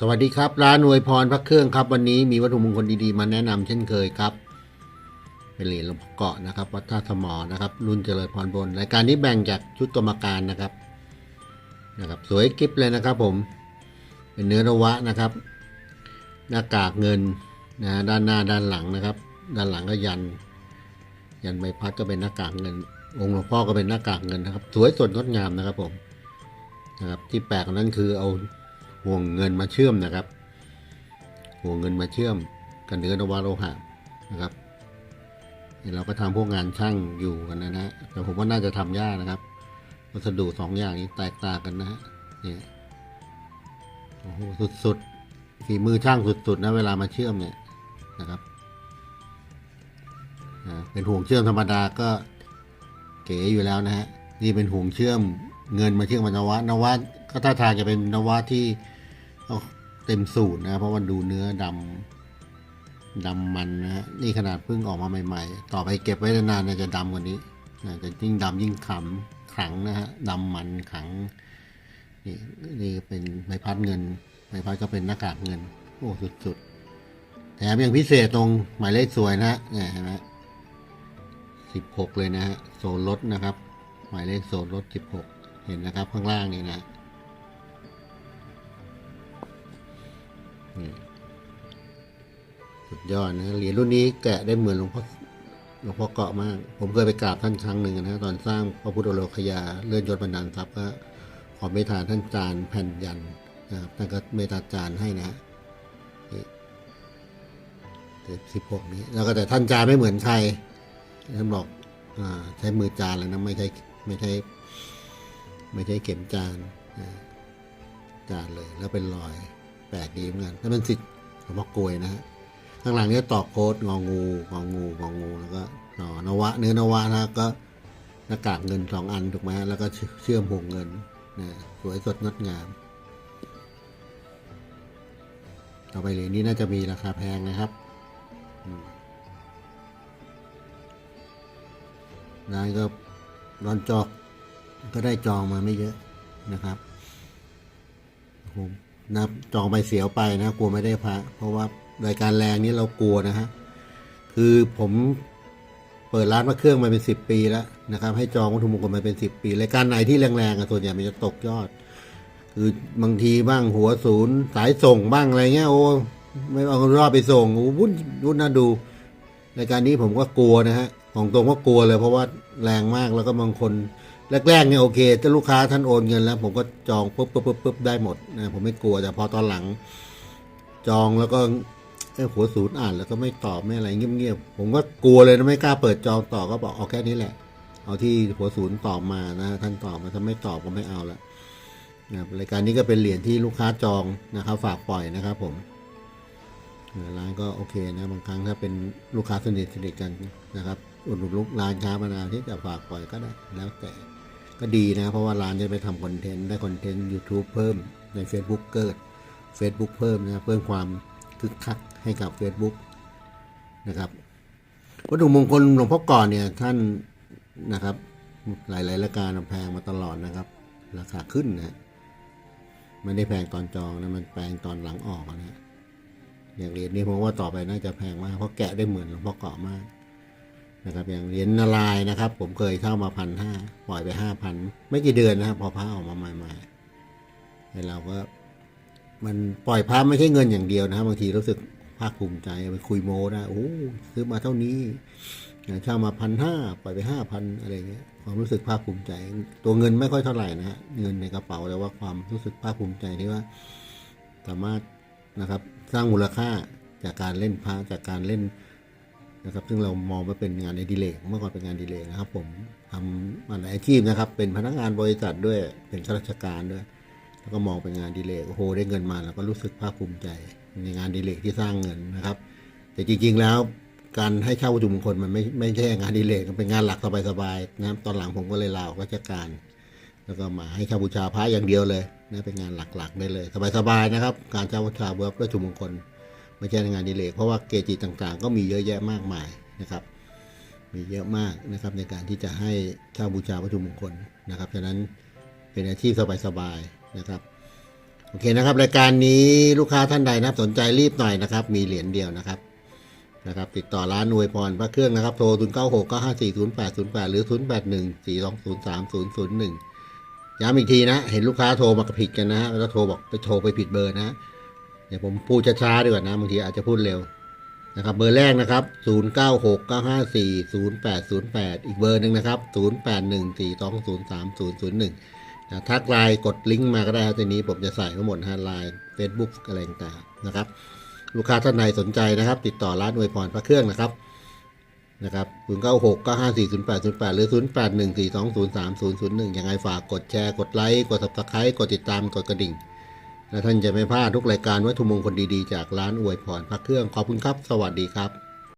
สวัสดีครับ ร้านอวยพรพระเครื่องครับ วันนี้มีวัตถุมงคลดีๆ มาแนะนำเช่นเคยครับ เป็นเหรียญหลวงพ่อเกาะนะครับ วัดท่าสมอนะครับ รุ่นเจริญพรบนรายการนี้แบ่งจากชุดกรรมการนะครับนะครับ สวยกิฟเลยนะครับผม เป็นเนื้อนวะนะครับ หน้ากากเงินนะด้านหน้าด้านหลังนะครับ ด้านหลังก็ยัน ยันใบพัดก็เป็นหน้ากากเงิน องค์หลวงพ่อก็เป็นหน้ากากเงินนะครับ สวยสดงดงามนะครับผมนะครับที่แปลกนั้นคือเอา ห่วงเงินมาเชื่อมนะครับ ห่วงเงินมาเชื่อมกับเนื้อนวโลหะนะครับเราก็ทำพวกงานช่างอยู่กันนะฮะแต่ผมว่าน่าจะทำยากนะครับ วัสดุสองอย่างนี้แตกต่างกันนะฮะเนี่ยโอ้โหสุดๆฝีมือช่างสุดๆนะเวลามาเชื่อมเนี่ยนะครับเป็นห่วงเชื่อมธรรมดาก็เก๋อยู่แล้วนะฮะนี่เป็นห่วงเชื่อม เงินมาเชื่อมกับนวะนวะก็ท่าทางจะเป็นนวะที่เต็มสูตรนะเพราะว่าดูเนื้อดำดำมันนะฮะนี่ขนาดเพิ่งออกมาใหม่ ๆ ต่อไปเก็บไว้นานๆนี่ยจะดำกว่านี้นะจะยิ่งดำยิ่งขำขลังนะฮะดำมันขลังนี่นี่เป็นใบพัดเงินใบพัดก็เป็นหน้ากากเงิน โอ้สุดๆแถมยังพิเศษตรงหมายเลขสวยนะฮะเนี่ยเห็นไหมสิบหกเลยนะฮะโซนรถนะครับ หมายเลขโซนรถสิบหก เห็นนะครับข้างล่างนี่นะนี่สุดยอดนะเหรียญรุ่นนี้แกะได้เหมือนหลวงพ่อหลวงพ่อเกาะมาก ผมเคยไปกราบท่านครั้งหนึ่งนะตอนสร้างพระพุทธโลคยาเลื่อนยศบรรดาลทรัพย์ก็ขอเมตตาท่านจานแผ่นยันนะครับท่านก็เมตตาจานให้นะสิบหกนี้ แล้วก็แต่ท่านจานไม่เหมือนใครท่านบอกอาใช้มือจานเลยนะไม่ใช่ไม่ใช่ ไม่ใช่เข็มจานจานเลยแล้วเป็นรอยแปลกดีเหมือนกันถ้าเป็นสิทธิ์หลวงพ่อกลวยนะฮะข้างหลังนี้ตอกโค้ดงองูงองูงองูแล้วก็หนอนวะเนื้อนวะนะก็หน้ากากเงินสองอันถูกไหมแล้วก็เชื่อมห่วงเงินนะสวยสดงดงาม ต่อไปเหรียญนี้น่าจะมีราคาแพงนะครับร้านก็ร้อนจอก ก็ได้จองมาไม่เยอะนะครับผมนับจองไปเสียวไปนะกลัวไม่ได้พระเพราะว่ารายการแรงนี้เรากลัวนะฮะคือผมเปิดร้านพระเครื่องมาเป็นสิบปีแล้วนะครับ ให้จองวัตถุมงคลมาเป็นสิบปีรายการไหนที่แรงๆอะส่วนใหญ่มันจะตกยอด คือบางทีบ้างหัวศูนย์สายส่งบ้างอะไรเงี้ยโอ้ไม่เอารอบไปส่งโอ้วุ่นวุ่นน่าดูรายการนี้ผมก็กลัวนะฮะของตรงก็กลัวเลย เพราะว่าแรงมากแล้วก็บางคน แรกๆเนี่ยโอเค ถ้าลูกค้าท่านโอนเงินแล้ว ผมก็จองปุ๊บปุ๊บปุ๊บปุ๊บได้หมดนะผมไม่กลัวแต่พอตอนหลัง จองแล้วก็เอ้หัวศูนย์อ่านแล้วก็ไม่ตอบไม่อะไรเงียบๆผมก็กลัวเลยนะไม่กล้าเปิดจองต่อก็บอกเอาแค่นี้แหละ เอาที่หัวศูนย์ตอบมานะท่านตอบมาถ้าไม่ตอบก็ไม่เอาละนะครับรายการนี้ก็เป็นเหรียญที่ลูกค้าจองนะครับ ฝากปล่อยนะครับผมร้านก็โอเคนะบางครั้งถ้าเป็นลูกค้าสนิทสนิทกันนะครับอุดหนุนลูกร้านค้ามานานที่จะฝากปล่อยก็ได้แล้วแต่ ก็ดีนะ เพราะว่าร้านจะไปทำคอนเทนต์ได้คอนเทนต์ YouTube เพิ่มใน Facebook เกิด Facebook เพิ่มนะเพิ่มความคึกคักให้กับ Facebook นะครับวัตถุมงคลหลวงพ่อก่อนเนี่ยท่านนะครับ หลายๆรายการแพงมาตลอดนะครับ ราคาขึ้นนะไม่ได้แพงตอนจองนะมันแพงตอนหลังออกนะอย่างเหรียญนี้ผมว่าต่อไปน่าจะแพงมากเพราะแกะได้เหมือนหลวงพ่อเกาะมาก นะครับอย่างเหรียญนารายนะครับ ผมเคยเข้ามาพันห้าปล่อยไปห้าพันไม่กี่เดือนนะครับ พอพระออกมาใหม่ๆให้เราก็มันปล่อยพระไม่ใช่เงินอย่างเดียวนะครับบางทีรู้สึกภาคภูมิใจไปคุยโม้ได้โอ้ซื้อมาเท่านี้เช่ามาพันห้าปล่อยไปห้าพันอะไรเงี้ยความรู้สึกภาคภูมิใจ ตัวเงินไม่ค่อยเท่าไหร่นะฮะเงินในกระเป๋าแต่ว่าความรู้สึกภาคภูมิใจที่ว่า สามารถนะครับ สร้างมูลค่าจากการเล่นพระจากการเล่น นะครับซึ่งเรามองว่าเป็นงานในดิเลกเมื่อก่อนเป็นงานดีเลกนะครับ ผมทำมาหลายอาชีพนะครับ เป็นพนักงานบริษัทด้วยเป็นข้าราชการด้วย แล้วก็มองเป็นงานดีเลกโอ้โหได้เงินมาแล้วก็รู้สึกภาคภูมิใจในงานดีเลกที่สร้างเงินนะครับ แต่จริง ๆแล้วการให้เช่าวัตถุมงคลมันไม่ไม่ใช่งานดีเลกมันเป็นงานหลักสบายๆนะครับตอนหลังผมก็เลยลาออกราชการ แล้วก็มาให้เช่าบูชาพระอย่างเดียวเลยนะเป็นงานหลักๆได้เลย สบายๆนะครับ การเช่าบูชาเบื้องวัตถุมงคล ไม่ใช่งานดีเลกเพราะว่าเกจิต่างๆ ก็มีเยอะแยะมากมายนะครับ มีเยอะมากนะครับในการที่จะให้เช่าบูชาวัตถุมงคลนะครับฉะนั้นเป็นอาชีพสบายๆนะครับโอเคนะครับรายการนี้ลูกค้าท่านใดนะสนใจรีบหน่อยนะครับ มีเหรียญเดียวนะครับนะครับติดต่อร้านอวยพรพระเครื่องนะครับ โทร 0 9 6 9 5 4 0 8 0 8 หรือ 0 8 1 4 2 0 3 0 0 1 ย้ำอีกทีนะ เห็นลูกค้าโทรมากระผิดกันนะแล้วโทรบอกไปโทรไปผิดเบอร์นะ เดี๋ยวผมพูดช้าๆดีกว่านะบางทีอาจจะพูดเร็วนะครับ เบอร์แรกนะครับ 0 9 6 9 5 4 0 8 0 8 อีกเบอร์หนึ่งนะครับ 0 8 1 4 2 0 3 0 0 1นะทักไลน์กดลิงก์มาก็ได้ครับทีนี้ผมจะใส่ทั้งหมดฮะไลน์เฟซบุ๊กอะไรต่างๆนะครับ ลูกค้าท่านใดสนใจนะครับ ติดต่อร้านอวยพรพระเครื่องนะครับนะครับ0 9 6 9 5 4 0 8 0 8 หรือ 0 8 1 4 2 0 3 0 0 1ยังไงฝากกดแชร์กดไลค์กด subscribe กดติดตามกดกระดิ่ง และท่านจะไม่พลาดทุกรายการวัตถุมงคลดีๆ จากร้านอวยพรพระเครื่องขอบคุณครับ สวัสดีครับ